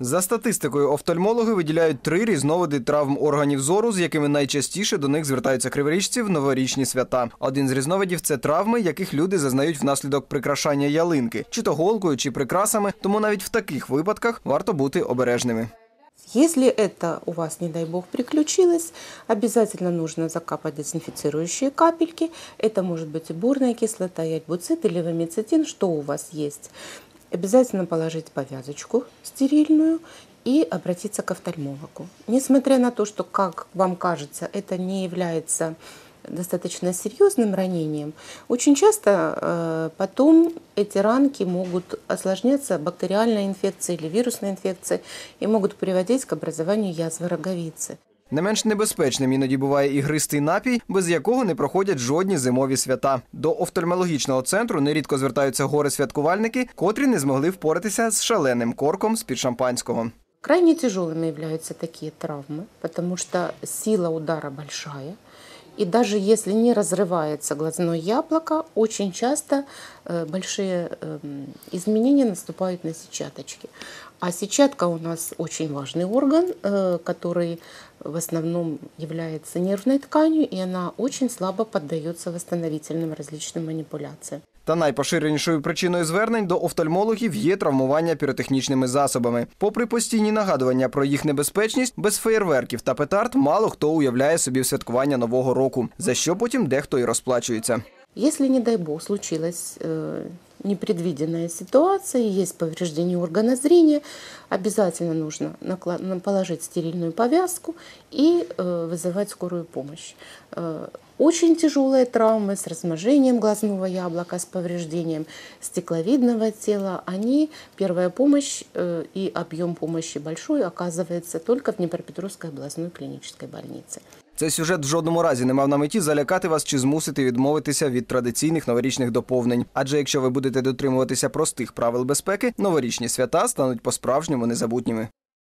За статистикою, офтальмологи виділяють три різновиди травм органів зору, з якими найчастіше до них звертаються криворіжці в новорічні свята. Один з різновидів це травми, яких люди зазнають внаслідок прикрашання ялинки, чи то голкою, чи прикрасами. Тому навіть в таких випадках варто бути обережними. Если это у вас, не дай бог, приключилось, обязательно нужно закапать дезинфицирующие капельки. Это может быть и бурная кислота, и альбуцит, или вамицетин, что у вас есть. Обязательно положить повязочку стерильную и обратиться к офтальмологу. Несмотря на то, что, как вам кажется, это не является достаточно серьезным ранением, очень часто э, потом эти ранки могут осложняться бактериальной инфекцией или вирусной инфекцией и могут приводить к образованию язвы роговицы. Не менш небезпечним іноді буває і гристий напій, без якого не проходять жодні зимові свята. До офтальмологічного центру нерідко звертаються гори-святкувальники, котрі не змогли впоратися з шаленим корком з-під шампанського. Крайне тяжелыми являются такие травмы, потому что сила удара большая. И даже если не разрывается глазное яблоко, очень часто э, большие эм, изменения наступают на сетчаточке. А сетчатка у нас очень важный орган, э, который в основном является нервной тканью, и она очень слабо поддается восстановительным различным манипуляциям. Та найпоширенішою причиною звернень до офтальмологів є травмування піротехнічними засобами. Попри постійні нагадування про їх небезпечність, без феєрверків та петард мало хто уявляє собі святкування нового року, за що потім дехто і розплачується. Если, не дай бог, случилась э, непредвиденная ситуация, есть повреждение органа зрения, обязательно нужно положить стерильную повязку и э, вызывать скорую помощь. Э, очень тяжелые травмы с размножением глазного яблока, с повреждением стекловидного тела, они, первая помощь э, и объем помощи большой оказывается только в Днепропетровской областной клинической больнице. Цей сюжет в жодному разі не мав на меті залякати вас чи змусити відмовитися від традиційних новорічних доповнень. Адже якщо ви будете дотримуватися простих правил безпеки, новорічні свята стануть по-справжньому незабутніми.